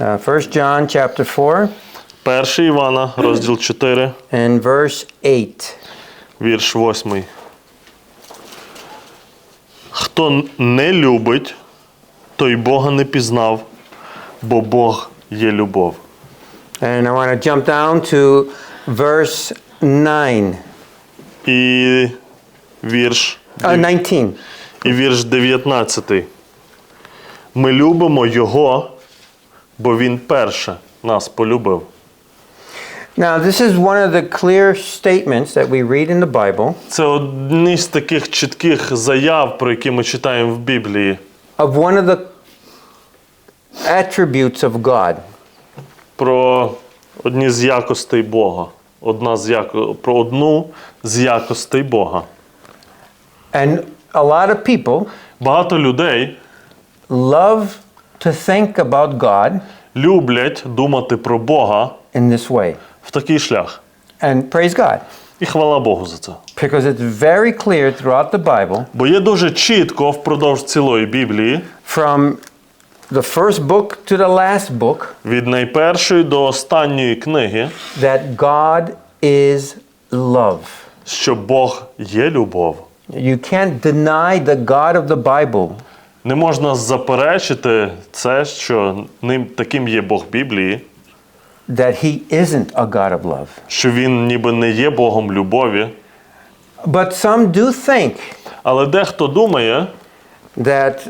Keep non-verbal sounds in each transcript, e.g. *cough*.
Uh, 1 John chapter 4 1 Івана, розділ 4, and verse 8. вірш 8. Хто не любить, той Бога не пізнав, бо Бог є любов. And I want to jump down to verse 9. І вірш, Uh, 19. і вірш 19. Ми любимо Його, бо Він перше нас полюбив. Now, this is one of the clear statements that we read in the Bible Це одні з таких чітких заяв, про які ми читаємо в Біблії, of one of the attributes of God. про одні з якостей Бога. Одна з яко... Про одну з якостей Бога. And a lot of people Багато людей love to think about God люблять думати про Бога in this way. в такий шлях. And praise God, І хвала Богу за це. because it's very clear throughout the Bible, Бо є дуже чітко впродовж цілої Біблії, from the first book to the last book, від найпершої до останньої книги, that God is love. що Бог є любов. You can't deny the God of the Bible. Не можна заперечити це, що ним таким є Бог Біблії, that he isn't a God of love. що він ніби не є Богом любові. But some do think Але дехто думає, that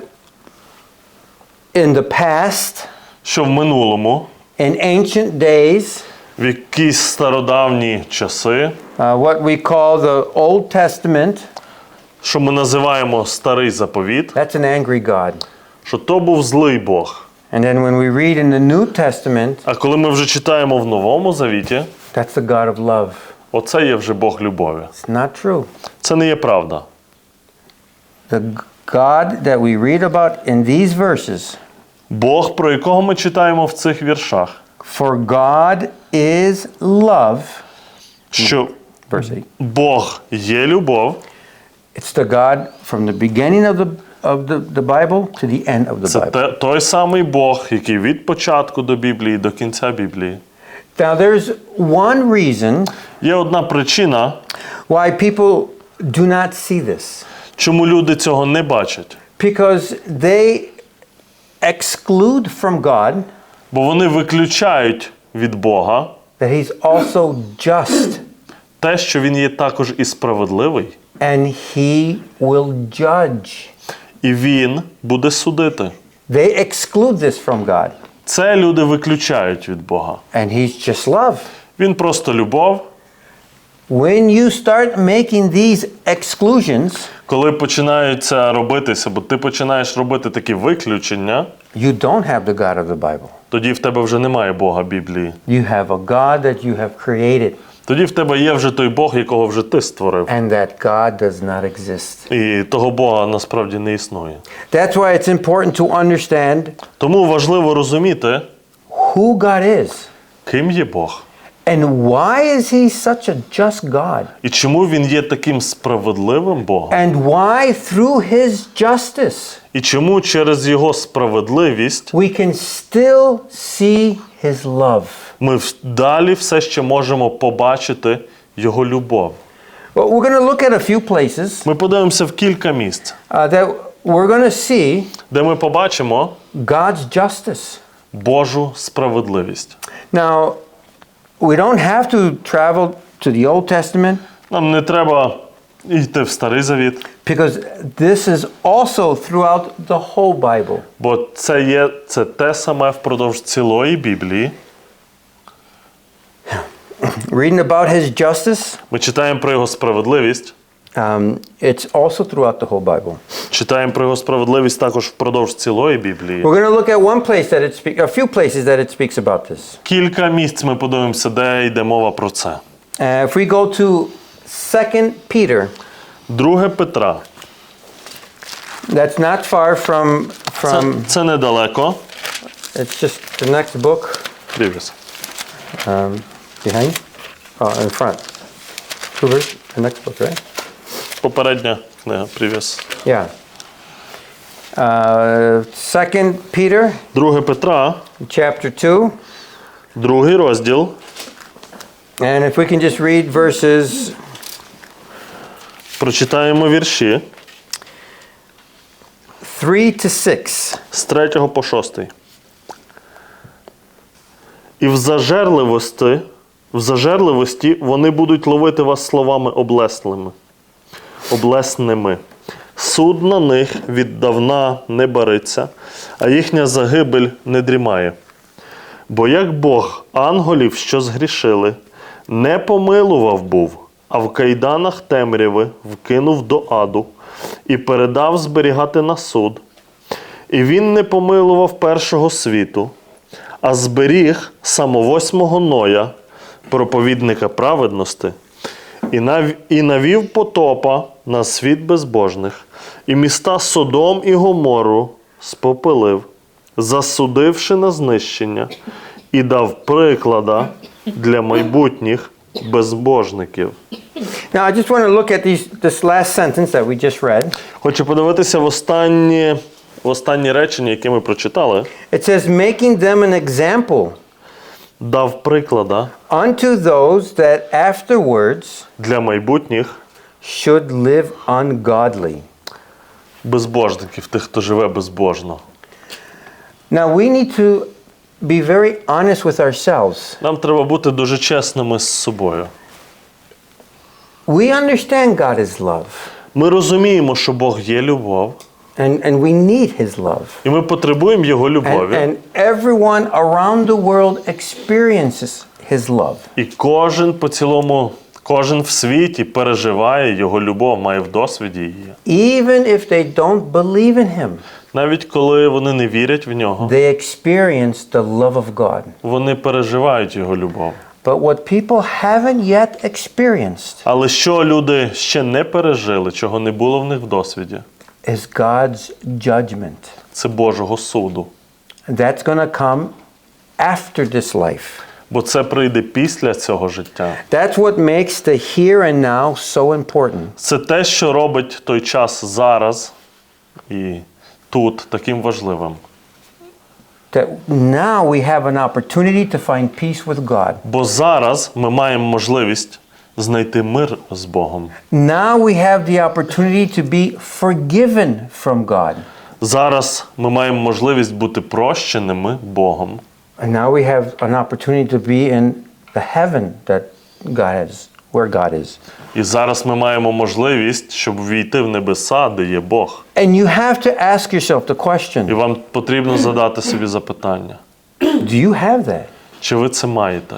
in the past, що в минулому, in ancient days, в якісь стародавні часи, uh, what we call the Old Testament, що ми називаємо старий заповіт, that's an angry God. що то був злий Бог. And then when we read in the New Testament, А коли ми вже читаємо в новому завіті, that's the God of love. оце є вже Бог любові. It's not true. Це не є правда. The g- God that we read about in these verses, Бог, про якого ми читаємо в цих віршах, for God is love, що verse 8. Бог є любов, It's the God from the beginning of the of the, the Bible to the end of the це Bible. те, той самий Бог, який від початку до Біблії до кінця Біблії. Now there's one reason Є одна причина, why people do not see this. чому люди цього не бачать. Because they exclude from God Бо вони виключають від Бога that He's also just те, що Він є також і справедливий, and He will judge. і Він буде судити. They exclude this from God. Це люди виключають від Бога. And He's just love. Він просто любов. When you start making these exclusions, Коли починаються робитися, бо ти починаєш робити такі виключення, you don't have the God of the Bible. тоді в тебе вже немає Бога Біблії. You have a God that you have created, Тоді в тебе є вже той Бог, якого вже ти створив. and that God does not exist. І того Бога насправді не існує. That's why it's important to understand Тому важливо розуміти, who God is. ким є Бог And why is he such a just God? і чому він є таким справедливим Богом, And why through his justice і чому через його справедливість we can still see his love? ми далі все ще можемо побачити його любов. Well, we're going to look at a few places Ми подивимося в кілька місць, uh, that we're going to see де ми побачимо God's justice. Божу справедливість. Now, we don't have to travel to the Old Testament Нам не треба йти в Старий Завіт, because this is also throughout the whole Bible. бо це є це те саме впродовж цілої Біблії. Reading about his justice, Ми читаємо про його справедливість, um, it's also throughout the whole Bible. читаємо про його справедливість також впродовж цілої Біблії. We're going to look at one place that it speaks, a few places that it speaks about this. Кілька місць ми подивимося, де йде мова про це. Uh, if we go to 2 Peter, Друге Петра. that's not far from Це, from. це недалеко. It's just the next book Previous. um, behind, oh, in front. Hoover, the next book, right? Попередня книга. Previous. Yeah. Uh, 2 Peter 2 Петра, chapter 2. другий розділ. And if we can just read verses Прочитаємо вірші 3 to 6. з 3 по 6. І в зажерливості, в зажерливості вони будуть ловити вас словами облеслими, облесними. Суд на них віддавна не бариться, а їхня загибель не дрімає. Бо як Бог анголів, що згрішили, не помилував був, а в кайданах темряви вкинув до аду і передав зберігати на суд. І він не помилував першого світу, а зберіг самовосьмого Ноя, проповідника праведності, і, нав... і навів потопа на світ безбожних, і міста Содом і Гомору спопилив, засудивши на знищення, і дав приклада для майбутніх безбожників. Now, I just want to look at these, this last sentence that we just read. Хочу подивитися в останні, в останні речення, які ми прочитали. It says, making them an example Дав приклада unto those that afterwards для майбутніх should live ungodly. безбожників, тих, хто живе безбожно. Now, we need to be very honest with ourselves. Нам треба бути дуже чесними з собою. We understand God is love, Ми розуміємо, що Бог є любов, and, and we need His love. і ми потребуємо Його And, and everyone around the world experiences His love. І кожен по цілому, кожен в світі переживає Його любов, має в досвіді її. Even if they don't believe in Him, Навіть коли вони не вірять в нього, they experience the love of God. вони переживають Його любов. But what people haven't yet experienced Але що люди ще не пережили, чого не було в них в досвіді, is God's judgment. це Божого суду. That's going to come after this life. Бо це прийде після цього життя. That's what makes the here and now so important. Це те, що робить той час зараз і тут таким важливим. That now we have an opportunity to find peace with God. Бо зараз ми маємо можливість знайти мир з Богом. Now we have the opportunity to be forgiven from God. Зараз ми маємо можливість бути прощеними Богом. And now we have an opportunity to be in the heaven that God has, where God is. І зараз ми маємо можливість, щоб війти в небеса, де є Бог. And you have to ask yourself the І question вам потрібно задати собі запитання: do you have that? чи ви це маєте?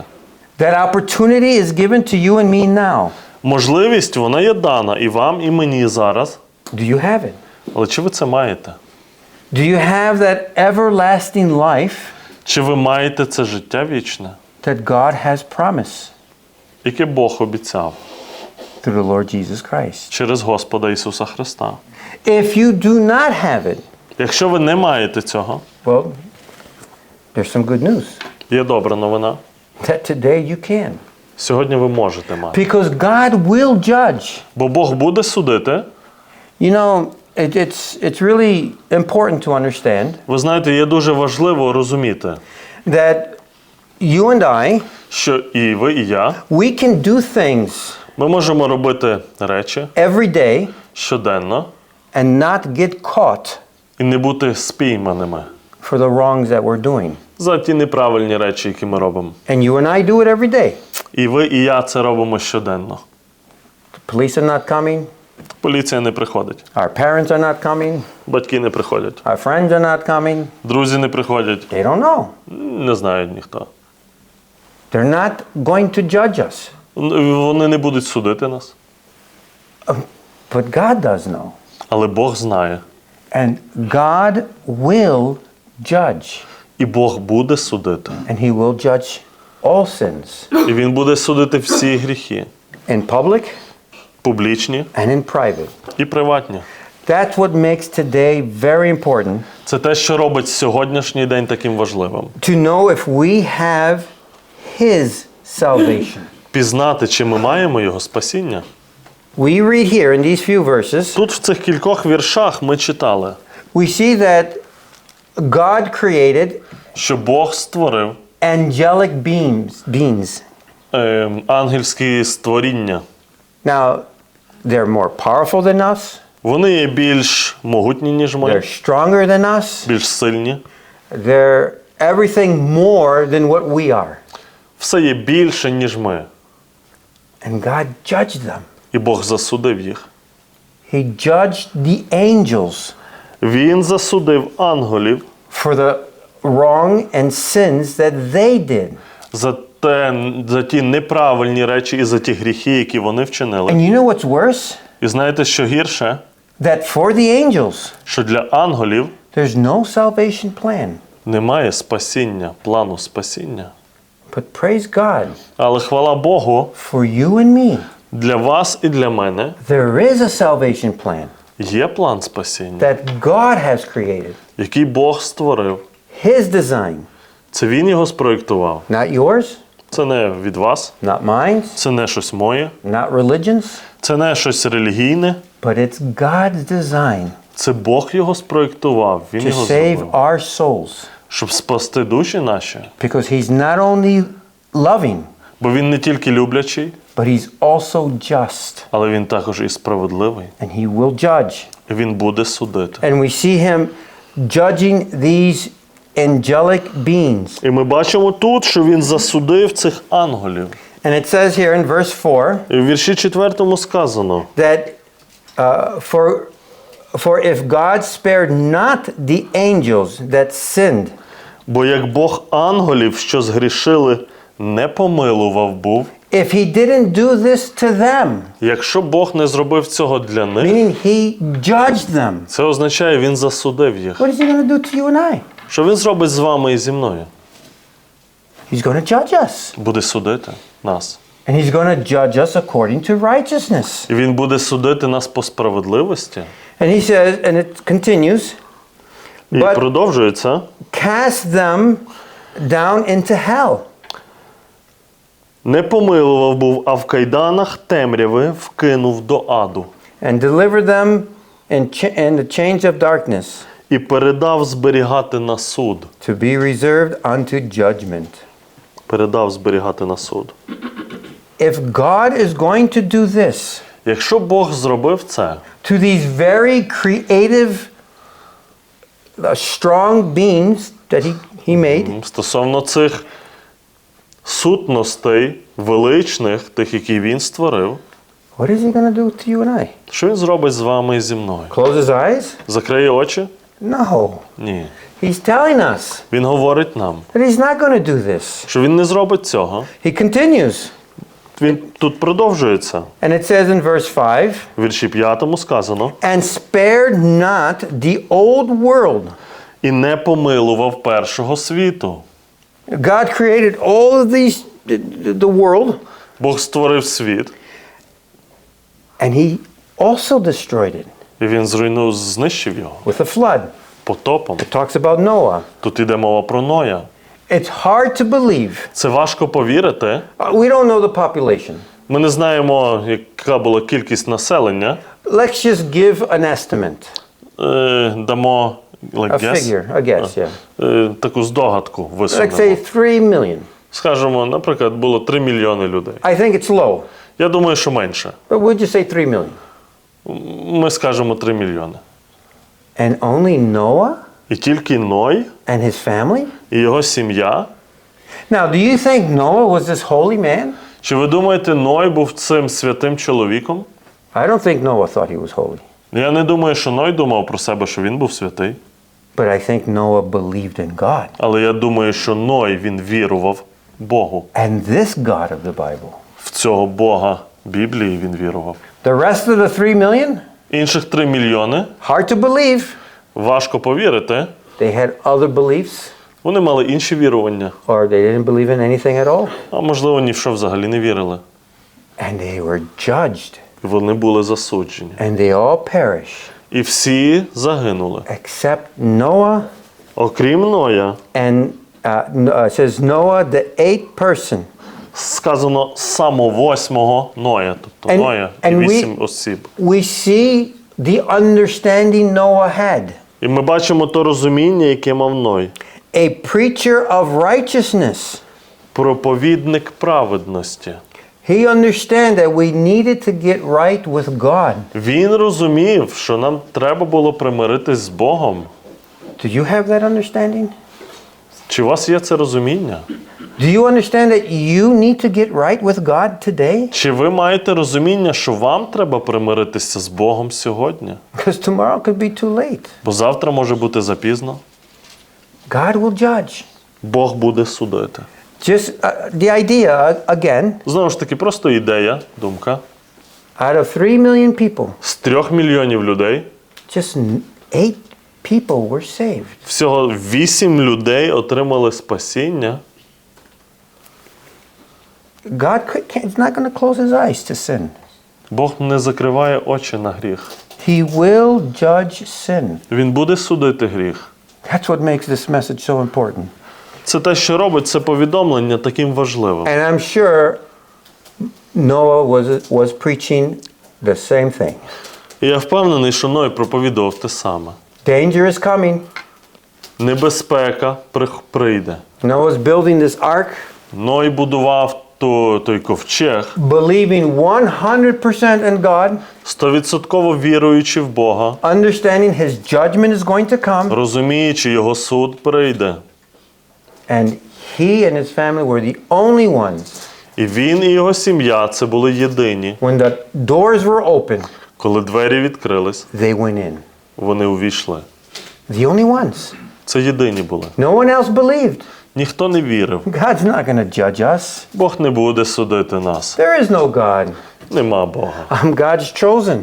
That opportunity is given to you and me now. Можливість вона є дана і вам, і мені зараз. Do you have it? Але чи ви це маєте? Do you have that everlasting life Чи ви маєте це життя вічне, that God has promised яке Бог обіцяв through the Lord Jesus Christ? через Господа Ісуса Христа? If you do not have it, Якщо ви не маєте цього, well, there's some good news є добра новина. that today you can. Сьогодні ви можете мати. Because God will judge. Бо Бог буде судити. You know, it, it's, it's really important to understand Ви знаєте, є дуже важливо розуміти, that you and I, що і ви, і я, we can do things ми можемо робити речі every day щоденно and not get caught і не бути спійманими for the wrongs that we're doing. за ті неправильні речі, які ми робимо. And you and I do it every day. І ви, і я це робимо щоденно. The police are not coming, Поліція не приходить, our parents are not coming, батьки не приходять, our friends are not coming. друзі не приходять, They don't know. не знають ніхто. They're not going to judge us. Вони не будуть судити нас, But God does know. але Бог знає. And God will judge. І Бог буде судити. And He will judge all sins І Він буде судити всі гріхи, in public публічні and in private. і приватні. That's what makes today very important Це те, що робить сьогоднішній день таким важливим. to know if we have His salvation. Пізнати, чи ми маємо його спасіння. We read here in these few verses Тут в цих кількох віршах ми читали: we see that God created що Бог створив angelic beings, beings. е, ангельські створіння. Now, they're more powerful than us. Вони є більш могутні, ніж They're stronger than us. більш сильні. They're everything more than what we are. Все є більше, ніж ми. And God judged them. І Бог засудив їх. He judged the angels Він засудив ангелів for the wrong and sins that they did. за, те, за ті неправильні речі і за ті гріхи, які вони вчинили. And you know what's worse? І знаєте, що гірше? That for the angels, Що для ангелів there's no salvation plan. немає спасіння, плану спасіння. But praise God, Але хвала Богу, for you and me, для вас і для мене there is a salvation plan є план спасіння, that God has created. який Бог створив. His design, Це він його спроєктував. not yours, Це не від вас, not mine, це не щось моє, not religions, це не щось релігійне. but it's God's design Це Бог його спроєктував. Він to його save зробив, our souls. Щоб спасти душі наші. Because He's not only loving, Бо він не тільки люблячий, but He's also just, але він також і справедливий. and He will judge. І він буде судити. And we see Him judging these angelic beings. І ми бачимо тут, що він засудив цих ангелів. And it says here in verse 4 І в вірші 4 сказано: that uh, for, for if God spared not the angels that sinned, бо як Бог ангелів, що згрішили, не помилував був, if He didn't do this to them, якщо Бог не зробив цього для них, meaning He judged them, це означає, він засудив їх. what is He going to do to you and I? Що він зробить з вами і зі мною? He's going to judge us. Буде судити нас. And He's going to judge us according to righteousness. І він буде судити нас по справедливості. And He says, and it continues, І But- продовжується. cast them down into hell. Не помилував був, а в кайданах темряви вкинув до аду. and deliver them in, in the chains of darkness І передав зберігати на суд. to be reserved unto judgment. Передав зберігати на суд. If God is going to do this Якщо Бог зробив це to these very creative, uh, strong beings that He, he made, стосовно цих сутностей величних, тих, які він створив, what is He going to do to you and I? що він зробить з вами і зі мною? Close His eyes? Закриє очі? No. Ні. He's telling us Він говорить нам, that He's not going to do this. що він не зробить цього. He continues. Він тут продовжується. And it says in verse 5 вірші 5 сказано: and spared not the old world. і не помилував першого світу. God created all of these, the, world, Бог створив світ, and He also destroyed it і він зруйнув, знищив його with a flood. потопом. It talks about Noah. Тут іде мова про Ноя. It's hard to believe. Це важко повірити. Uh, We don't know the population. Ми не знаємо, яка була кількість населення. Let's just give an estimate, Е, дамо like, a guess, figure, a guess, yeah. е, таку здогадку Let's say 3 million. Скажемо, наприклад, було 3 мільйони людей. I think it's low, Я думаю, що менше. but we'll just say 3 million. Ми скажемо 3 мільйони. And only Noah І тільки Ной and his family? і його сім'я. Now, do you think Noah was this holy man? Чи ви думаєте, Ной був цим святим чоловіком? I don't think Noah thought he was holy, Я не думаю, що Ной думав про себе, що він був святий. but I think Noah believed in God. Але я думаю, що Ной він вірував Богу. And this God of the Bible. В цього Бога Біблії він вірував. The rest of the 3 million? Інших 3 мільйони Hard to believe. Важко повірити. They had other beliefs, Вони мали інші вірування, or they didn't believe in anything at all. а можливо, ні в що взагалі не вірили. And they were judged, Вони були засуджені. and they all perished, І всі загинули. except Noah Окрім Ноя, and uh, uh, it says Noah, the eighth person. сказано само восьмого Ноя, тобто And- Ноя і вісім осіб. We see the understanding Noah had. І ми бачимо то розуміння, яке мав Ной. a preacher of righteousness. Проповідник праведності. He understand that we needed to get right with God. Він розумів, що нам треба було примиритись з Богом. Do you have that understanding? Чи у вас є це розуміння? Do you understand that you need to get right with God today? Чи ви маєте розуміння, що вам треба примиритися з Богом сьогодні? Because tomorrow could be too late. Бо завтра може бути запізно. God will judge. Бог буде судити. Just uh, the idea, uh, again, Знову ж таки, просто ідея, думка. out of 3 million people, З трьох мільйонів людей just eight people were saved. всього вісім людей отримали спасіння. God is not going to close his eyes to sin. Бог не закриває очі на гріх. He will judge sin. Він буде судити гріх. That's what makes this message so important. Це те, що робить це повідомлення таким важливим. And I'm sure Noah was, was preaching the same thing. І я впевнений, що Ной проповідував те саме. Danger is coming. Небезпека прих- прийде. Noah's building this ark, Ной будував ту, той ковчег, believing 100% in God, стовідсотково віруючи в Бога, understanding his judgment is going to come, розуміючи, його суд прийде. and he and his family were the only ones. І він і його сім'я це були єдині. When the doors were open, Коли двері відкрились, they went in. Вони увійшли. The only ones. Це єдині були. No one else believed. Ніхто не вірив. God's not going to judge us. Бог не буде судити нас. There is no God. Нема Бога. I'm God's chosen.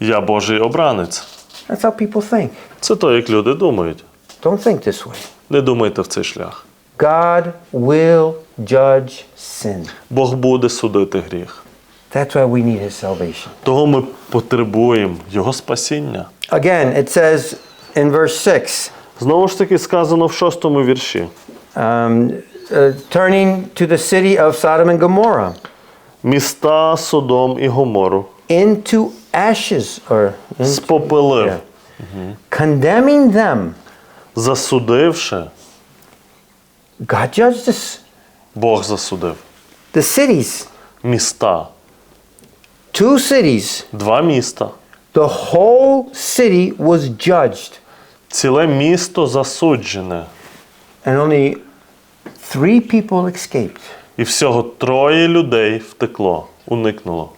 Я Божий обранець. That's how people think. Це то, як люди думають. Don't think this way. Не думайте в цей шлях. God will judge sin. Бог буде судити гріх. That's why we need his salvation. Того ми потребуємо Його спасіння. Again, it says in verse 6 Знову ж таки сказано в шостому вірші. um, uh, turning to the city of Sodom and Gomorrah Міста Содом і Гомору into ashes, or спопелив, Yeah. condemning them. засудивши, God judged us. Бог засудив. The cities, Міста. two cities, Два міста. the whole city was judged, Ціле місто засуджене. and only three people escaped. І всього троє людей втекло, уникнуло.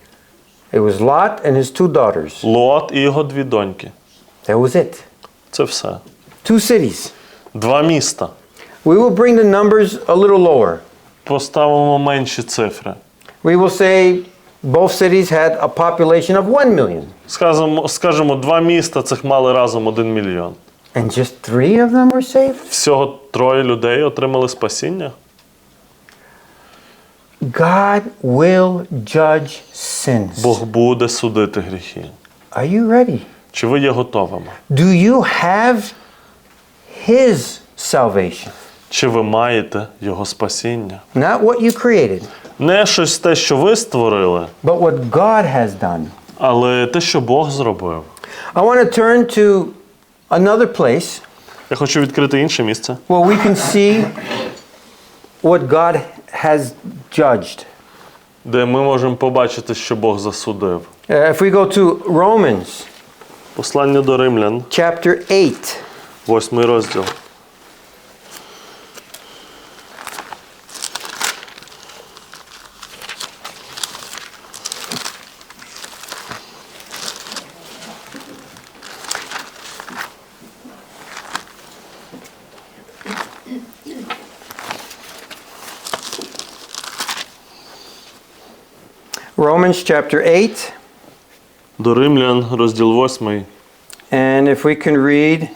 It was Lot and his two daughters. Лот і його дві доньки. That was it. Це все. Two cities. Два міста. We will bring the numbers a little lower. Поставимо менші цифри. We will say both cities had a population of 1 million, Скажемо, скажемо, два міста цих мали разом один мільйон. and just three of them were saved. Всього троє людей отримали спасіння. God will judge sins. Бог буде судити гріхи. Are you ready? Чи ви є готовими? Do you have His salvation? Чи ви маєте його спасіння? Not what you created, Не щось те, що ви створили, but what God has done. але те, що Бог зробив. I want to turn to another place Я хочу відкрити інше місце, where we can see what God has judged. де ми можемо побачити, що Бог засудив. Uh, if we go to Romans Послання до римлян, chapter 8, восьмий розділ. Romans chapter 8, До римлян, розділ восьмий. and if we can read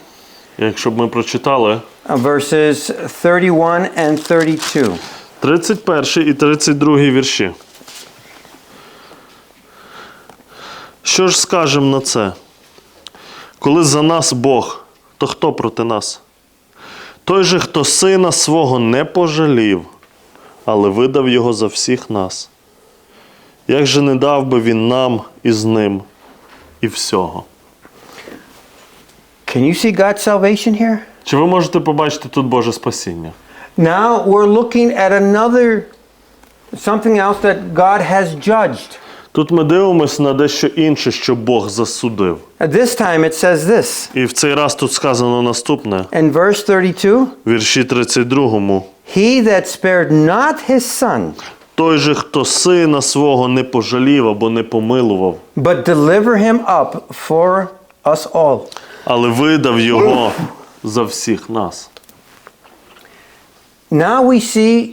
Якщо б ми прочитали uh, verses 31 and 32. 31 і 32 вірші. Що ж скажемо на це? Коли за нас Бог, то хто проти нас? Той же, хто сина свого не пожалів, але видав його за всіх нас. Як же не дав би він нам із ним і всього? Can you see God's salvation here? Чи ви можете побачити тут Боже спасіння? Now we're looking at another something else that God has judged. Тут ми дивимося на дещо інше, що Бог засудив. At this time it says this І в цей раз тут сказано наступне, in verse 32 вірші 32. He that spared not his son, Той же, хто сина свого не пожалів або не помилував, but deliver him up for us all. але видав його за всіх нас. Now we see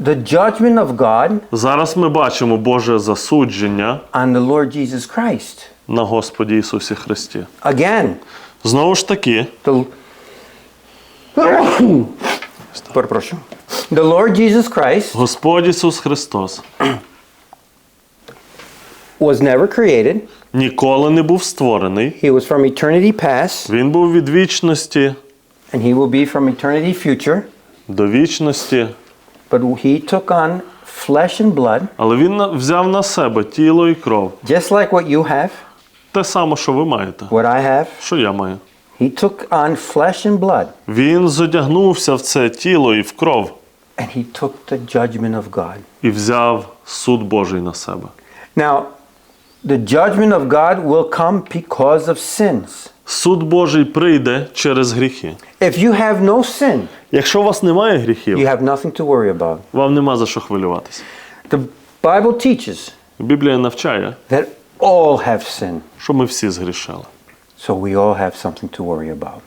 the judgment of God Зараз ми бачимо Боже засудження on the Lord Jesus Christ. на Господі Ісусі Христі. Again, Знову ж таки, the *coughs* Перепрошую. The Lord Jesus Christ Господь Ісус Христос was never created. ніколи не був створений. He was from eternity past, Він був від вічності and he will be from eternity future. до вічності, But he took on flesh and blood, але Він на- взяв на себе тіло і кров. just like what you have, Те саме, що ви маєте, what I have. що я маю. He took on flesh and blood, Він зодягнувся в це тіло і в кров and he took the judgment of God. і взяв суд Божий на себе. Now, the judgment of God will come because of sins. Суд Божий прийде через гріхи. If you have no sin, Якщо у вас немає гріхів, you have nothing to worry about. вам нема за що хвилюватися. The Bible teaches Біблія навчає, that all have sinned, що ми всі згрішили. so we all have something to worry about.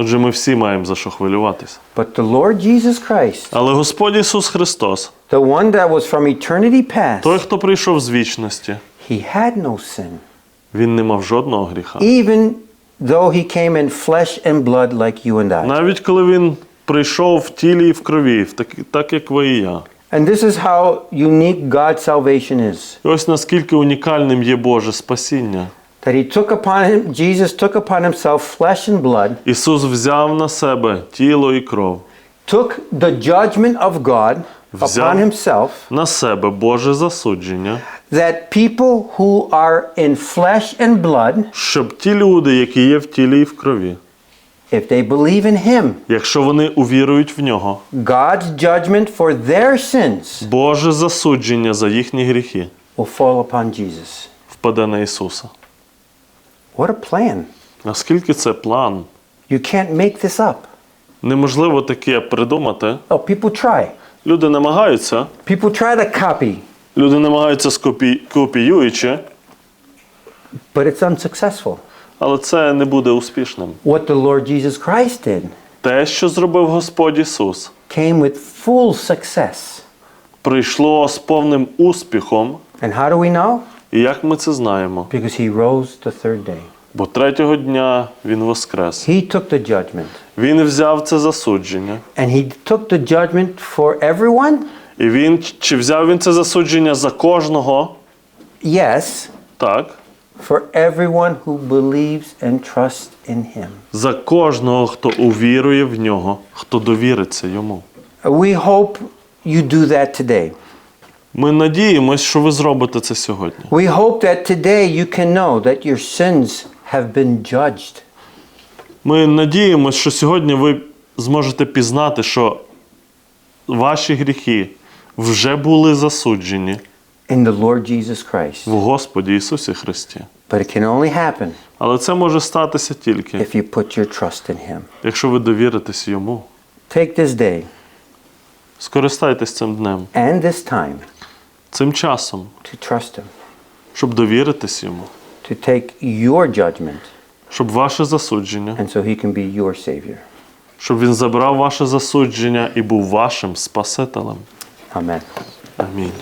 Отже, ми всі маємо за що хвилюватися. But the Lord Jesus Christ, Але Господь Ісус Христос, the one that was from eternity past, той, хто прийшов з вічності, he had no sin, він не мав жодного гріха. even though he came in flesh and blood like you and I. Навіть коли він прийшов в тілі і в крові, так, так як ви і я. And this is how unique God's salvation is. І ось наскільки унікальним є Боже спасіння. That he took upon him, Jesus took upon himself flesh and blood, Ісус взяв на себе тіло і кров, took the judgment of God Взяв. upon himself, на себе Боже засудження, that people who are in flesh and blood, щоб ті люди, які є в тілі і в крові, if they believe in him, якщо вони увірують в нього, God's judgment for their sins Боже засудження за їхні гріхи will fall upon Jesus. впаде на Ісуса. What a plan. Наскільки це план? You can't make this up. Неможливо таке придумати. Oh, people try. Люди намагаються, People try to copy, люди намагаються скопі... копіюючи, but it's unsuccessful. але це не буде успішним. What the Lord Jesus Christ did Те, що зробив Господь Ісус, came with full success. прийшло з повним успіхом. And how do we know? І як ми це знаємо? Because he rose the third day. Бо третього дня Він воскрес. He took the judgment. Він взяв це засудження. And he took the judgment for everyone? І він чи взяв він це засудження за кожного? Yes, Так. for everyone who believes and trusts in him. За кожного, хто увірує в нього, хто довіриться йому. We hope you do that today. Ми надіємось, що ви зробите це сьогодні. We hope that today you can know that your sins have been judged. Ми надіємось, що сьогодні ви зможете пізнати, що ваші гріхи вже були засуджені in the Lord Jesus Christ. в Господі Ісусі Христі. But it can only happen Але це може статися тільки, if you put your trust in Him. якщо ви довіритесь йому. Take this day Скористайтесь цим днем, and this time цим часом, to trust Him, щоб довіритись йому, to take your judgment, щоб ваше засудження, and so He can be your Savior. щоб він забрав ваше засудження і був вашим Спасителем. Amen. Амінь.